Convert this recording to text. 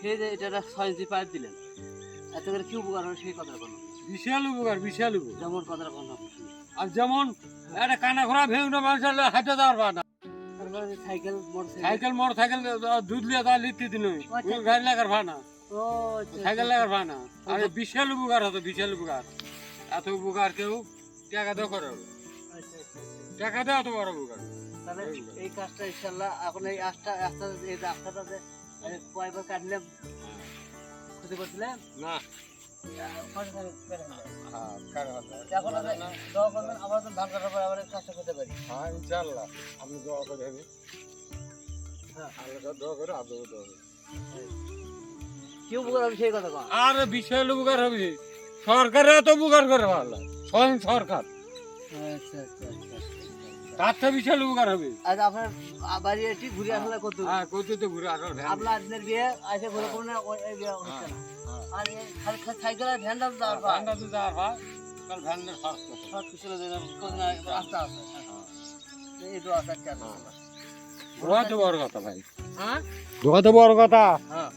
ছয় ইঞ্চি পাইপ দিলেন। এত করে কি উপকার সেই কথা বিশাল উপকার বিশাল উপকার। যেমন কথাটা আর যেমন একটা কানা মানুষের হাঁটে দেওয়ার পা না সাইকেল সাইকেল মোটর সাইকেল দুধ লিয়ে লিখতে দিন আচ্ছা। গাড়ি লাগার ভা না আচ্ছা, সাইকেল আচ্ছা। লাগার ভা না আরে বিশাল উপকার হতো বিশাল উপকার। এত উপকার কেউ টাকা দেওয়া করে। টাকা দেওয়া তো বড় উপকার। তাহলে এই কাজটা ইনশাল্লাহ এখন এই আস্তা আস্তে এই রাস্তাটাতে কয়েকবার কাটলাম ক্ষতি করছিলাম না। হ্যাঁ কারও কথা এখন আমরা দোয়া করবেন আমরা তো ধান কাটার পর আবার এই কাজটা করতে পারি। হ্যাঁ ইনশাল্লাহ আপনি দোয়া করে হবে হ্যাঁ। আল্লাহ দোয়া করে আপনাকে দোয়া করে। কি উপকার হবে সেই কথা আর বিশাল উপকার হবে সরকারে এত উপকার করে ভালো স্বয়ং সরকার। আচ্ছা আচ্ছা আচ্ছা। তার তো বিশাল উপকার হবে। আজ আপনার বাড়ি এটি ঘুরে আসলে কত হ্যাঁ কোথাও তো ঘুরে আসার ভ্যান আপনার আপনার বিয়ে আসে ঘুরে কোনো বিয়ে হচ্ছে না। আর এই খালি সাইকেল আর ভ্যানটা তো পর ভ্যানটা তো যাওয়ার ভাই কাল ভ্যানের কথা সব কিছু না আস্তে আস্তে। এই আস্তে তো বড় কথা ভাই। হ্যাঁ? দোয়া তো বড় কথা। হ্যাঁ।